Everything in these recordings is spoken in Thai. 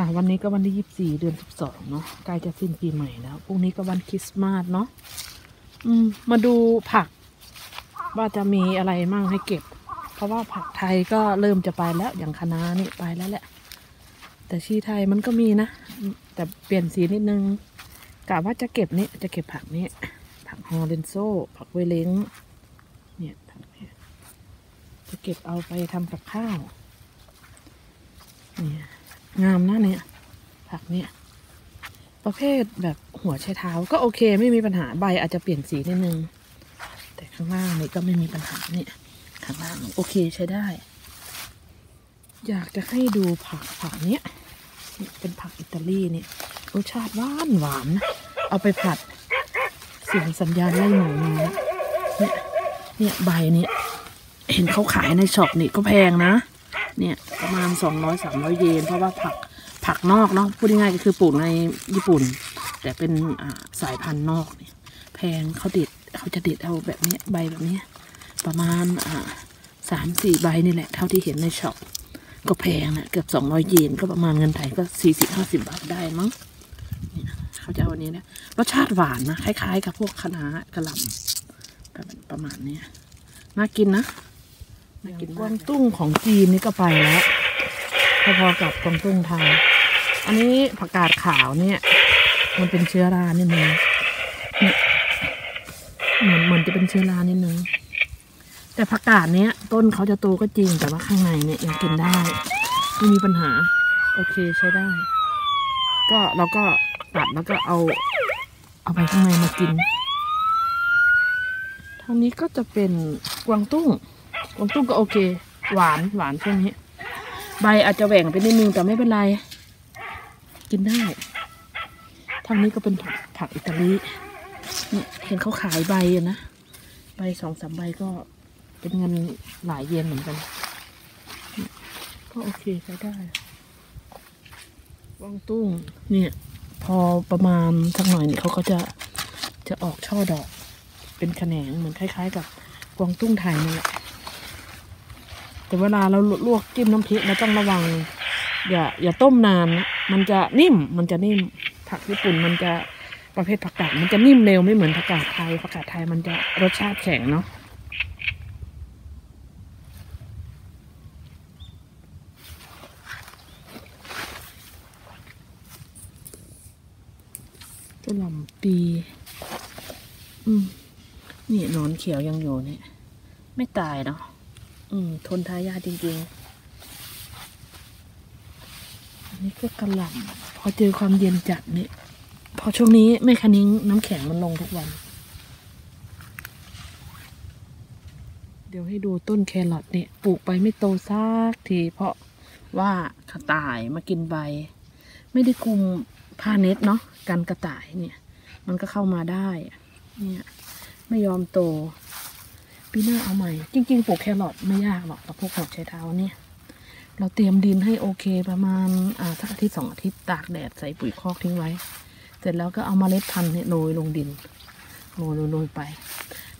ค่ะ วันนี้ก็วันที่ยี่สิบสี่เดือนสิบสองเนาะใกล้จะสิ้นปีใหม่แล้วพรุ่งนี้ก็วันคริสต์มาสเนาะอืม มาดูผัก ว่าจะมีอะไรมั่งให้เก็บ เพราะว่าผักไทยก็เริ่มจะไปแล้วอย่างคะน้านี่ไปแล้วแหละ แต่ชีไทยมันก็มีนะ แต่เปลี่ยนสีนิดนึงกะว่าจะเก็บนี่จะเก็บผักนี้ ผักฮอร์เรนโซผักเวเล้งเนี่ยผักเนี่ยจะเก็บเอาไปทำกับข้าว งามนะเนี่ย ผักเนี่ย ประเภทแบบหัวไชเท้าก็โอเคไม่มีปัญหาใบอาจจะเปลี่ยนสีนิดนึง แต่ข้างล่างนี่ก็ไม่มีปัญหาเนี่ย ข้างล่างโอเคใช้ได้ อยากจะให้ดูผักผักเนี้ยเป็นผักอิตาลีเนี่ยรสชาติหวานหวานนะเอาไปผัดเสียงสัญญาณไล่หมูมาเนี่ยเนี่ยใบเนี้เห็นเขาขายในช็อปนี่ก็แพงนะ เนี่ยประมาณสองร้อยสามร้อยเยน เพราะว่าผักผักนอกเนาะพูดง่ายๆก็คือปลูกในญี่ปุ่น แต่เป็นสายพันธุ์นอกเนี่ยแพงเขาเด็ดเขาจะเด็ดเอาแบบนี้ใบแบบนี้ ประมาณสามสี่ใบนี่แหละ เท่าที่เห็นในช็อปก็แพงนะเกือบสองร้อยเยนก็ประมาณเงินไทยก็สี่สิบห้าสิบบาทได้มั้งเขาจะเอาอันนี้นะรสชาติหวานนะคล้าย ๆ กับพวกคะน้ากระหล่ำประมาณนี้น่ากินนะ น่ากินกวางตุ้งของจีนนี่ก็ไปแล้วพอๆกับกวางตุ้งไทยอันนี้ผักกาดขาวเนี่ย มันเป็นเชื้อรานิดนึงเหมือนเหมือนจะเป็นเชื้อรานิดนึงแต่ผักกาดเนี้ย ต้นเขาจะโตก็จริงแต่ว่าข้างในเนี่ยยังกินได้ไม่มีปัญหา โอเคใช้ได้ ก็เราก็ตัดแล้วก็เอา เอาไปข้างในมากินทางนี้ก็จะเป็นกวางตุ้ง กวางตุ้งก็โอเค หวานหวานช่วงนี้ ใบอาจจะแหว่งไปนิดนึงแต่ไม่เป็นไร กินได้ทางนี้ก็เป็นผักผักอิตาลีเนี่ยเห็นเขาขายใบนะ ใบสองสามใบก็เป็นเงินหลายเยนเหมือนกัน ก็โอเคใช้ได้กวางตุ้งเนี่ย พอประมาณสักหน่อยนี่เขาก็จะจะออกช่อดอก เป็นแขนงเหมือนคล้าย ๆ กับกวางตุ้งไทยนั่นแหละ แต่เวลาเราลวกจิ้มน้ำพริกเราต้องระวัง อย่าอย่าต้มนานนะมันจะนิ่มมันจะนิ่มผักญี่ปุ่นมันจะประเภทผักกาดมันจะนิ่มเร็วไม่เหมือนผักกาดไทยผักกาดไทยมันจะรสชาติแข็งเนาะกระหล่ำปี อืม นี่นอนเขียวยังอยู่เนี่ย ไม่ตายเนาะ อืม ทนทายาจริงๆ อันนี้ก็กระหล่ำพอเจอความเย็นจัดเนี่ยพอช่วงนี้แม่คันิ้งน้ำแข็งมันลงทุกวัน เดี๋ยวให้ดูต้นแครอทเนี่ยปลูกไปไม่โตซากทีเพราะว่ากระต่ายมากินใบ ไม่ได้คุมผ้าเน็ตเนาะกันกระต่ายเนี่ย มันก็เข้ามาได้ เนี่ย ไม่ยอมโต ปีหน้าเอาใหม่ จริง ๆปลูกแครอทไม่ยากหรอกกับพวกหัวไชเท้าเนี่ย เราเตรียมดินให้โอเคประมาณอ่าสักอาทิตย์สองอาทิตย์ตากแดดใส่ปุ๋ยคอกทิ้งไว้ เสร็จแล้วก็เอามาเล็ดพันธุ์เนี่ยโรยลงดินโรยโรยไป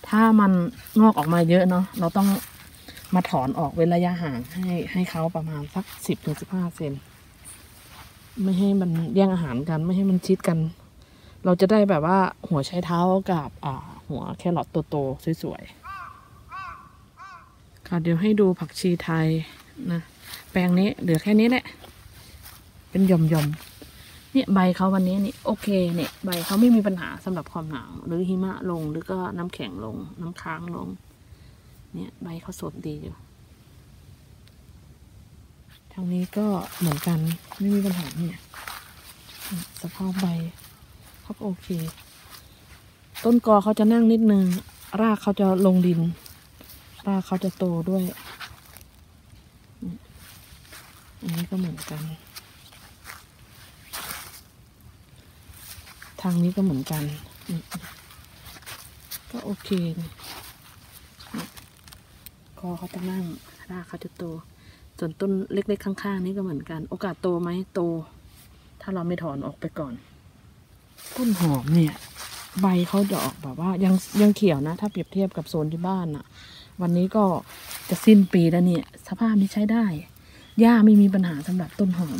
ถ้ามันงอกออกมาเยอะเนาะเราต้องมาถอนออกเว้นระยะห่างให้ให้เขาประมาณสักสิบถึงสิบห้าเซนไม่ให้มันแย่งอาหารกัน ไม่ให้มันชิดกัน เราจะได้แบบว่าหัวไชเท้ากับอ่าหัวแครอทโตๆสวยๆ ค่ะเดี๋ยวให้ดูผักชีไทยนะแปลงนี้เหลือแค่นี้แหละเป็นหย่อมๆเนี่ยใบเขาวันนี้นี่โอเคเนี่ยใบเขาไม่มีปัญหาสำหรับความหนาวหรือหิมะลงหรือก็น้ำแข็งลง น้ำค้างลง เนี่ยใบเขาสดดีอยู่ทางนี้ก็เหมือนกันไม่มีปัญหาเนี่ยสภาพใบเขาโอเค ต้นกอเขาจะนั่งนิดนึง รากเขาจะลงดิน รากเขาจะโตด้วย อันนี้ก็เหมือนกัน ทางนี้ก็เหมือนกัน ก็โอเคคอเขาจะนั่ง รากเขาจะโต ส่วนต้นเล็กๆข้าง ๆ นี่ก็เหมือนกัน โอกาสโตไหมโต ถ้าเราไม่ถอนออกไปก่อน ต้นหอมเนี่ย ใบเขาจะออกแบบว่ายังยังเขียวนะ ถ้าเปรียบเทียบกับโซนที่บ้านอะ วันนี้ก็จะสิ้นปีแล้วเนี่ย สภาพนี้ใช้ได้ หญ้าไม่มีปัญหาสำหรับต้นหอม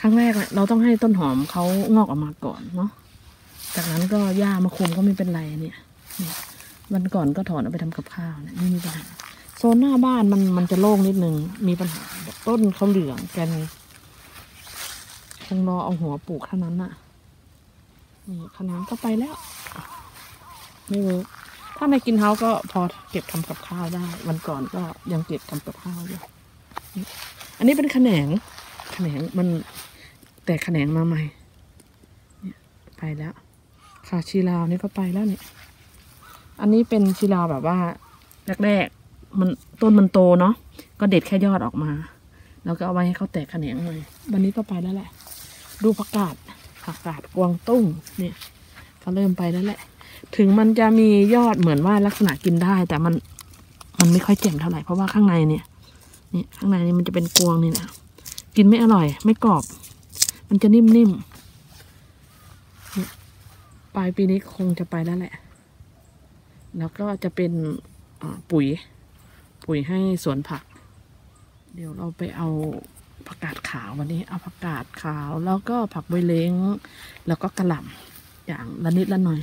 ครั้งแรกเราต้องให้ต้นหอมเขางอกออกมาก่อนเนาะ จากนั้นก็หญ้ามาคุมก็ไม่เป็นไรเนี่ยวันก่อนก็ถอนเอาไปทำกับข้าวเนี่ยไม่มีปัญหา โซนหน้าบ้านมันมันจะโล่งนิดนึง มีปัญหาต้นเขาเหลืองกันคงรอเอาหัวปลูกเท่านั้นน่ะนี่ขนางก็ไปแล้ว ไม่เวิร์ก ถ้าในกินเฮาก็พอเก็บทำกับข้าวได้ วันก่อนก็ยังเก็บทำกับข้าวอยู่ อันนี้เป็นแขนงแขนงมันแตกแขนงมาใหม่ เนี่ยไปแล้ว ค่ะชีลาวนี่ก็ไปแล้วเนี่ย อันนี้เป็นชีลาวแบบว่าแรกๆมันต้นมันโตเนาะก็เด็ดแค่ยอดออกมา แล้วก็เอาไว้ให้เขาแตกแขนงเลยวันนี้ก็ไปแล้วแหละ ดูผักกาดผักกาดกวางตุ้งเนี่ย ก็เริ่มไปแล้วแหละ ถึงมันจะมียอดเหมือนว่าลักษณะกินได้ แต่มันมันไม่ค่อยเจ๋งเท่าไหร่เพราะว่าข้างในเนี่ยนี่ข้างในนี่มันจะเป็นกวงนี่นะกินไม่อร่อย ไม่กรอบ มันจะนิ่มๆนี่ปลายปีนี้คงจะไปแล้วแหละ แล้วก็จะเป็นปุ๋ย ปุ๋ยให้สวนผัก เดี๋ยวเราไปเอาผักกาดขาววันนี้ เอาผักกาดขาว แล้วก็ผักใบเล้ง แล้วก็กระหล่ำอย่างละนิดละหน่อย